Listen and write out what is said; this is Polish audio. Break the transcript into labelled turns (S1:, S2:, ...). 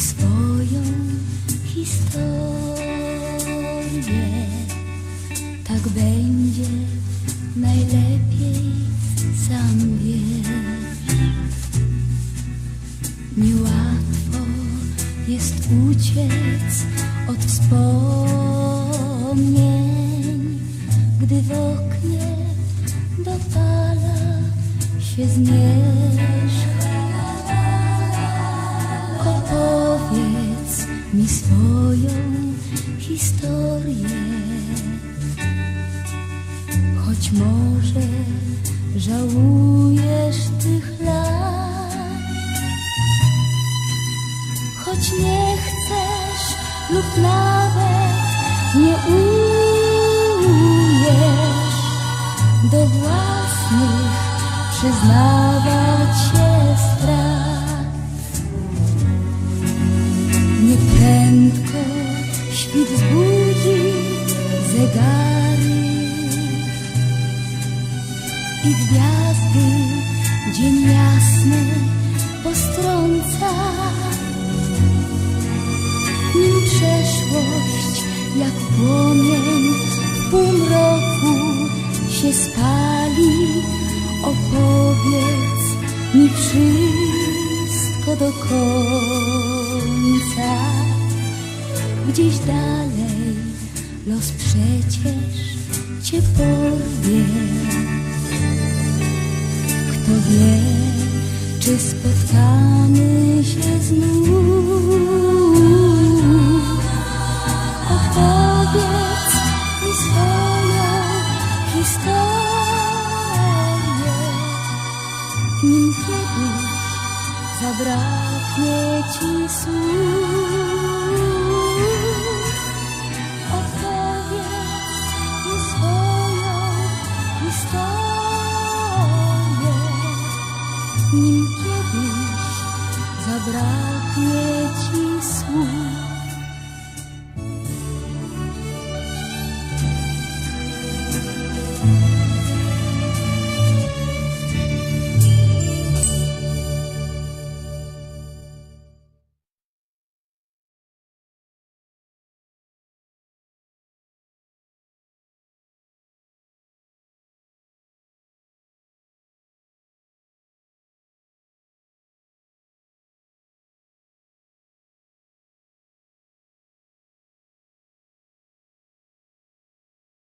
S1: swoją historię. Tak będzie najlepiej sam wiesz. Niełatwo jest uciec od wspomnień, gdy w oknie dopala się zmierzch. Historię, choć może żałujesz tych lat, choć nie chcesz lub nawet nie umiesz do własnych przyznawać się strat. I gwiazdy dzień jasny postrąca. Nim przeszłość jak płomień w półmroku się spali, opowiedz mi wszystko do końca. Gdzieś dalej los przecież cię porwie. gdy spotkamy się znów. Opowiedz mi swoją historię, nim kiedyś zabraknie ci słów. nim kiedyś zabraknie ci słów.